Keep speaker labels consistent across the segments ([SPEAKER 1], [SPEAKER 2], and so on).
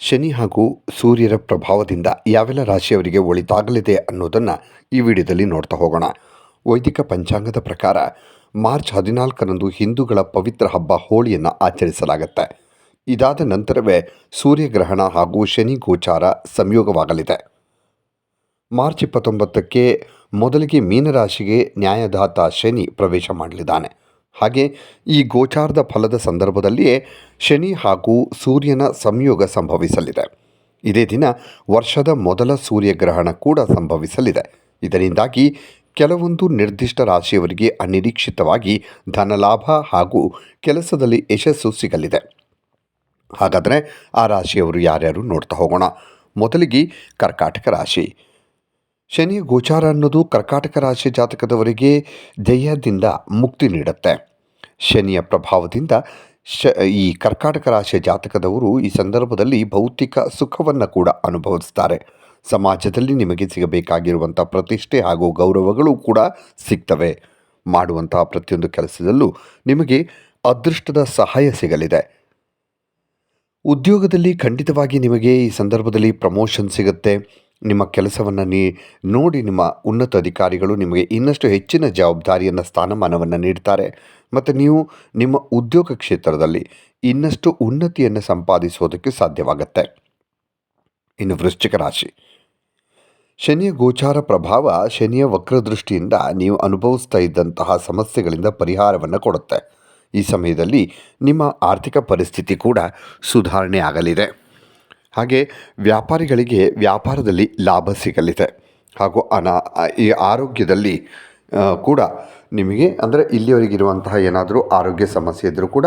[SPEAKER 1] ಶನಿ ಹಾಗೂ ಸೂರ್ಯರ ಪ್ರಭಾವದಿಂದ ಯಾವೆಲ್ಲ ರಾಶಿಯವರಿಗೆ ಒಳಿತಾಗಲಿದೆ ಅನ್ನೋದನ್ನು ಈ ವಿಡಿಯೋದಲ್ಲಿ ನೋಡ್ತಾ ಹೋಗೋಣ. ವೈದಿಕ ಪಂಚಾಂಗದ ಪ್ರಕಾರ ಮಾರ್ಚ್ ಹದಿನಾಲ್ಕರಂದು ಹಿಂದೂಗಳ ಪವಿತ್ರ ಹಬ್ಬ ಹೋಳಿಯನ್ನು ಆಚರಿಸಲಾಗುತ್ತೆ. ಇದಾದ ನಂತರವೇ ಸೂರ್ಯಗ್ರಹಣ ಹಾಗೂ ಶನಿ ಗೋಚಾರ ಸಂಯೋಗವಾಗಲಿದೆ. ಮಾರ್ಚ್ ಇಪ್ಪತ್ತೊಂಬತ್ತಕ್ಕೆ ಮೊದಲಿಗೆ ಮೀನರಾಶಿಗೆ ನ್ಯಾಯದಾತ ಶನಿ ಪ್ರವೇಶ ಮಾಡಲಿದ್ದಾನೆ. ಹಾಗೆ ಈ ಗೋಚಾರದ ಫಲದ ಸಂದರ್ಭದಲ್ಲಿಯೇ ಶನಿ ಹಾಗೂ ಸೂರ್ಯನ ಸಂಯೋಗ ಸಂಭವಿಸಲಿದೆ. ಇದೇ ದಿನ ವರ್ಷದ ಮೊದಲ ಸೂರ್ಯಗ್ರಹಣ ಕೂಡ ಸಂಭವಿಸಲಿದೆ. ಇದರಿಂದಾಗಿ ಕೆಲವೊಂದು ನಿರ್ದಿಷ್ಟ ರಾಶಿಯವರಿಗೆ ಅನಿರೀಕ್ಷಿತವಾಗಿ ಧನಲಾಭ ಹಾಗೂ ಕೆಲಸದಲ್ಲಿ ಯಶಸ್ಸು ಸಿಗಲಿದೆ. ಹಾಗಾದರೆ ಆ ರಾಶಿಯವರು ಯಾರ್ಯಾರು ನೋಡ್ತಾ ಹೋಗೋಣ. ಮೊದಲಿಗೆ ಕರ್ಕಾಟಕ ರಾಶಿ. ಶನಿ ಗೋಚಾರ ಅನ್ನೋದು ಕರ್ಕಾಟಕ ರಾಶಿ ಜಾತಕದವರಿಗೆ ಜಯದಿಂದ ಮುಕ್ತಿ ನೀಡುತ್ತೆ. ಶನಿಯ ಪ್ರಭಾವದಿಂದ ಶ, ಈ ಕರ್ಕಾಟಕ ರಾಶಿ ಜಾತಕದವರು ಈ ಸಂದರ್ಭದಲ್ಲಿ ಭೌತಿಕ ಸುಖವನ್ನು ಕೂಡ ಅನುಭವಿಸ್ತಾರೆ. ಸಮಾಜದಲ್ಲಿ ನಿಮಗೆ ಸಿಗಬೇಕಾಗಿರುವಂಥ ಪ್ರತಿಷ್ಠೆ ಹಾಗೂ ಗೌರವಗಳು ಕೂಡ ಸಿಗ್ತವೆ. ಮಾಡುವಂತಹ ಪ್ರತಿಯೊಂದು ಕೆಲಸದಲ್ಲೂ ನಿಮಗೆ ಅದೃಷ್ಟದ ಸಹಾಯ ಸಿಗಲಿದೆ. ಉದ್ಯೋಗದಲ್ಲಿ ಖಂಡಿತವಾಗಿ ನಿಮಗೆ ಈ ಸಂದರ್ಭದಲ್ಲಿ ಪ್ರಮೋಷನ್ ಸಿಗುತ್ತೆ. ನಿಮ್ಮ ಕೆಲಸವನ್ನು ನೀ, ನೋಡಿ ನಿಮ್ಮ ಉನ್ನತ ಅಧಿಕಾರಿಗಳು ನಿಮಗೆ ಇನ್ನಷ್ಟು ಹೆಚ್ಚಿನ ಜವಾಬ್ದಾರಿಯನ್ನು, ಸ್ಥಾನಮಾನವನ್ನು ನೀಡ್ತಾರೆ. ಮತ್ತು ನೀವು ನಿಮ್ಮ ಉದ್ಯೋಗ ಕ್ಷೇತ್ರದಲ್ಲಿ ಇನ್ನಷ್ಟು ಉನ್ನತಿಯನ್ನು ಸಂಪಾದಿಸೋದಕ್ಕೆ ಸಾಧ್ಯವಾಗುತ್ತೆ. ಇನ್ನು ವೃಶ್ಚಿಕ ರಾಶಿ. ಶನಿಯ ಗೋಚಾರ ಪ್ರಭಾವ ಶನಿಯ ವಕ್ರದೃಷ್ಟಿಯಿಂದ ನೀವು ಅನುಭವಿಸ್ತಾ ಇದ್ದಂತಹ ಸಮಸ್ಯೆಗಳಿಂದ ಪರಿಹಾರವನ್ನು ಕೊಡುತ್ತೆ. ಈ ಸಮಯದಲ್ಲಿ ನಿಮ್ಮ ಆರ್ಥಿಕ ಪರಿಸ್ಥಿತಿ ಕೂಡ ಸುಧಾರಣೆ ಆಗಲಿದೆ. ಹಾಗೆ ವ್ಯಾಪಾರಿಗಳಿಗೆ ವ್ಯಾಪಾರದಲ್ಲಿ ಲಾಭ ಸಿಗಲಿದೆ. ಹಾಗೂ ಅನಾ, ಈ ಆರೋಗ್ಯದಲ್ಲಿ ಕೂಡ ನಿಮಗೆ, ಅಂದರೆ ಇಲ್ಲಿಯವರೆಗಿರುವಂತಹ ಏನಾದರೂ ಆರೋಗ್ಯ ಸಮಸ್ಯೆ ಇದ್ದರೂ ಕೂಡ,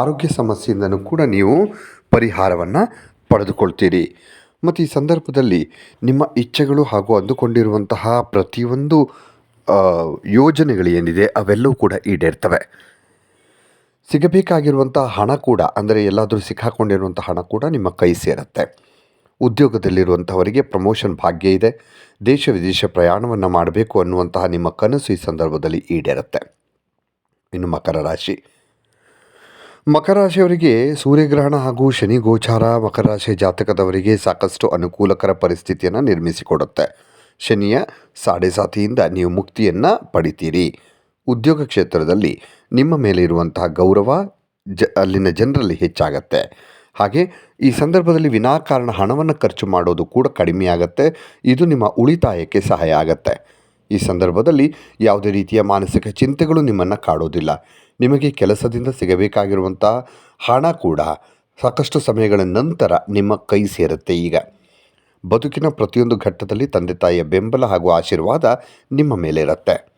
[SPEAKER 1] ಆರೋಗ್ಯ ಸಮಸ್ಯೆಯಿಂದನೂ ಕೂಡ ನೀವು ಪರಿಹಾರವನ್ನು ಪಡೆದುಕೊಳ್ತೀರಿ. ಮತ್ತು ಈ ಸಂದರ್ಭದಲ್ಲಿ ನಿಮ್ಮ ಇಚ್ಛೆಗಳು ಹಾಗೂ ಅಂದುಕೊಂಡಿರುವಂತಹ ಪ್ರತಿಯೊಂದು ಯೋಜನೆಗಳು ಏನಿದೆ, ಅವೆಲ್ಲವೂ ಕೂಡ ಈಡೇರ್ತವೆ. ಸಿಗಬೇಕಾಗಿರುವಂಥ ಹಣ ಕೂಡ, ಅಂದರೆ ಎಲ್ಲಾದರೂ ಸಿಕ್ಕಾಕೊಂಡಿರುವಂಥ ಹಣ ಕೂಡ ನಿಮ್ಮ ಕೈ ಸೇರುತ್ತೆ. ಉದ್ಯೋಗದಲ್ಲಿರುವಂಥವರಿಗೆ ಪ್ರಮೋಷನ್ ಭಾಗ್ಯ ಇದೆ. ದೇಶ ವಿದೇಶ ಪ್ರಯಾಣವನ್ನು ಮಾಡಬೇಕು ಅನ್ನುವಂತಹ ನಿಮ್ಮ ಕನಸು ಈ ಸಂದರ್ಭದಲ್ಲಿ ಈಡೇರುತ್ತೆ. ಇನ್ನು ಮಕರ ರಾಶಿ. ಮಕರ ರಾಶಿಯವರಿಗೆ ಸೂರ್ಯಗ್ರಹಣ ಹಾಗೂ ಶನಿ ಗೋಚಾರ, ಮಕರ ರಾಶಿ ಜಾತಕದವರಿಗೆ ಸಾಕಷ್ಟು ಅನುಕೂಲಕರ ಪರಿಸ್ಥಿತಿಯನ್ನು ನಿರ್ಮಿಸಿಕೊಡುತ್ತೆ. ಶನಿಯ ಸಾಡೆ ಸಾತಿಯಿಂದ ನೀವು ಮುಕ್ತಿಯನ್ನು ಪಡಿತೀರಿ. ಉದ್ಯೋಗ ಕ್ಷೇತ್ರದಲ್ಲಿ ನಿಮ್ಮ ಮೇಲೆ ಇರುವಂತಹ ಗೌರವ ಜ, ಅಲ್ಲಿನ ಜನರಲ್ಲಿ ಹೆಚ್ಚಾಗತ್ತೆ. ಹಾಗೆ ಈ ಸಂದರ್ಭದಲ್ಲಿ ವಿನಾಕಾರಣ ಹಣವನ್ನು ಖರ್ಚು ಮಾಡೋದು ಕೂಡ ಕಡಿಮೆಯಾಗತ್ತೆ ಇದು ನಿಮ್ಮ ಉಳಿತಾಯಕ್ಕೆ ಸಹಾಯ ಆಗತ್ತೆ. ಈ ಸಂದರ್ಭದಲ್ಲಿ ಯಾವುದೇ ರೀತಿಯ ಮಾನಸಿಕ ಚಿಂತೆಗಳು ನಿಮ್ಮನ್ನು ಕಾಡೋದಿಲ್ಲ. ನಿಮಗೆ ಕೆಲಸದಿಂದ ಸಿಗಬೇಕಾಗಿರುವಂತಹ ಹಣ ಕೂಡ ಸಾಕಷ್ಟು ಸಮಯಗಳ ನಂತರ ನಿಮ್ಮ ಕೈ ಸೇರುತ್ತೆ ಈಗ. ಬದುಕಿನ ಪ್ರತಿಯೊಂದು ಘಟ್ಟದಲ್ಲಿ ತಂದೆ ತಾಯಿಯ ಬೆಂಬಲ ಹಾಗೂ ಆಶೀರ್ವಾದ ನಿಮ್ಮ ಮೇಲೆ ಇರುತ್ತೆ